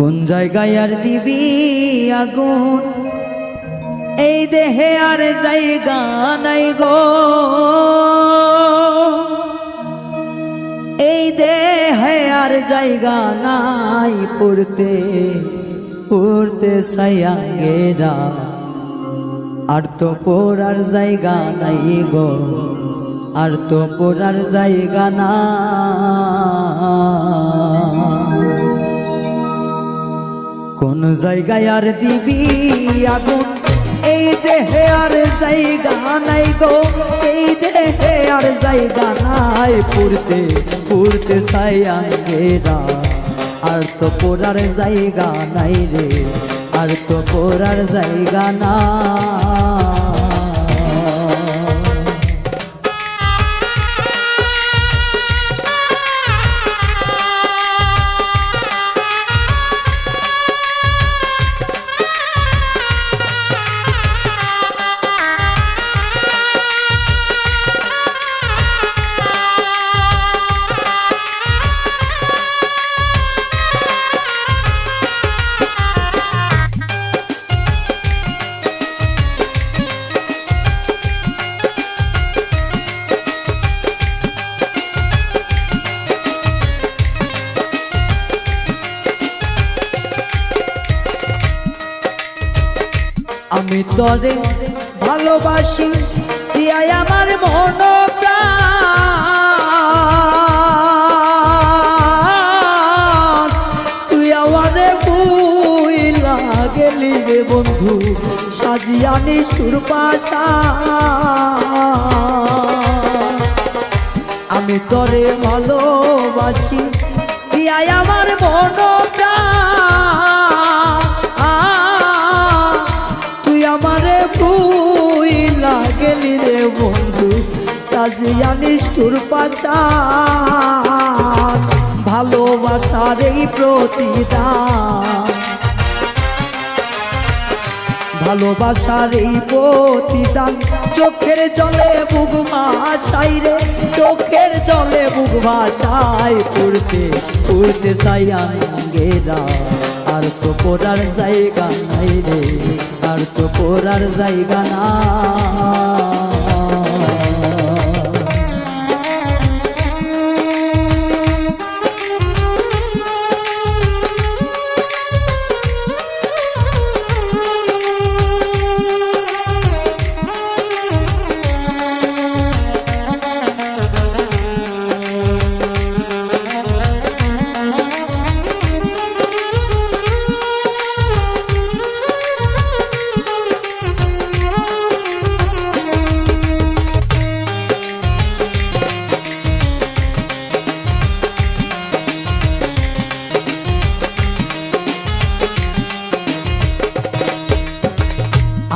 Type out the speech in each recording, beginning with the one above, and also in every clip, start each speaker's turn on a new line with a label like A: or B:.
A: কোন জায়গায় আর দিবি আগুন? এই দেহে আর জায়গা নাই গো। এই দেহে আর জায়গা নাই পড়তে পড়তে সায়াঙ্গেরা আর তো পড়ার জায়গা নাই গো, আর তো পড়ার জায়গা না। কোন জায়গায় আর দিবি আগুন? এই দেহে আর জায়গা নাই গো। এই দেহে আর জায়গা নাই পুরতে পুরতে সাইয়াঙ্গেরা আর তো পোড়ার জায়গা নাই রে, আর তো পোড়ার জায়গা না আমি তরে ভালোবাসি, দিয়াই আমার মন। তুই আমারে বুইলা গেলি রে বন্ধু, সাজিয়া নিষ্ঠুর পাশা আমি তরে ভালোবাসি, দিয়াই আমার মন সাজিয়া নিষ্ঠুর পাচা ভালোবাসার এই প্রতিদান। ভালোবাসার এই প্রতিদান, চোখের জলে বুক মাছাই রে, চোখের জলে বুক ভাষাই পড়তে পড়তে চাই আঙ্গেরা। আর তো পড়ার জায়গা নাই রে, আর তো পড়ার জায়গা না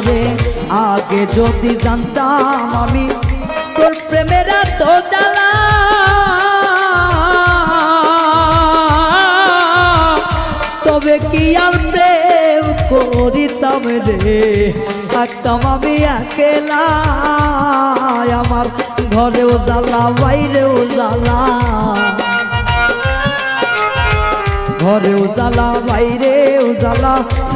A: ওরে আগে যদি জানতাম আমি তোর প্রেমের তো জ্বালা। তবে কি আর প্রেম করিতাম রে? থাকতাম আমি একেলা। আমার ঘরেও জ্বালা, বাইরেও জ্বালা। ঘরে উজালা, বাইরে উজালা।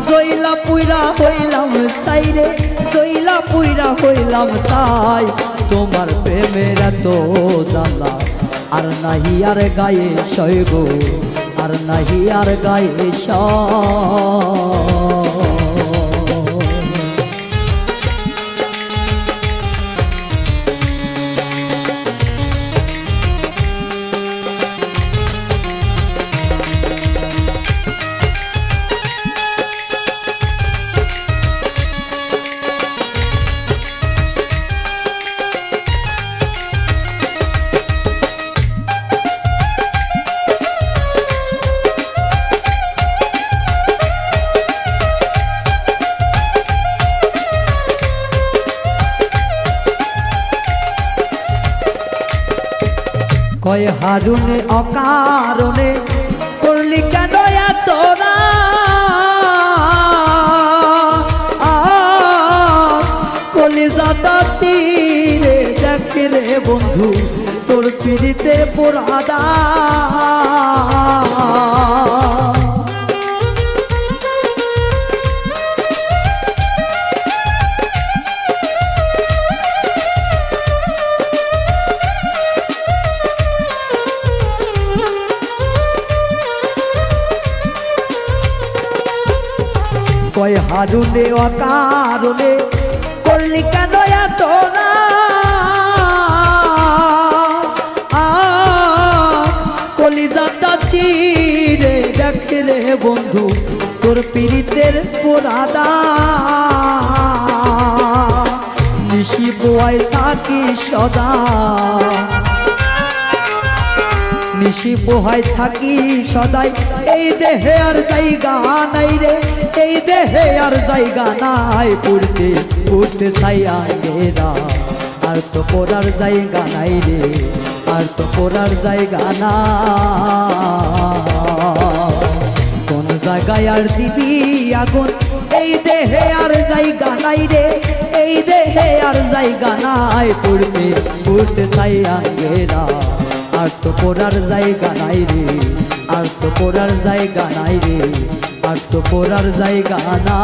A: জইলা পুইরা হইলাম সাইরে জইলা পুইরা হইলাম তাই। তোমার প্রেমের তো জালা আর নাহি আর গায়ে সয় গো, আর নাহি আর গায়ে সয়। কয় হারুনে অকারণে করলি কেন তোরা কলিজাটা চিরে দেখ রে বন্ধু তোর পিড়িতে পোড়াদা কয় হারুনে অকারণে করলি কেন তোরা কলিজাটা চিরে দেখ রে বন্ধু, তোর পীড়িতের পোড়াদা। নিশি বোয়াই থাকি সদা। নিশি পোহাই থাকি সদাই। এই দেহে আর জায়গা নাই রে, এই দেহে আর জায়গা নাই। পড়তে পড়তে চাই আগেরা আর তো পড়ার জায়গা নাই রে, আর তো পড়ার জায়গা না। কোন জায়গায় আর দিবি আগুন, এই দেহে আর জায়গা নাই রে, এই দেহে আর জায়গা নাই। পড়তে পড়তে চাই আগেরা আর তো পড়ার জায়গা নাই রে, আর তো পড়ার জায়গা নাই রে, আর তো পড়ার জায়গা না।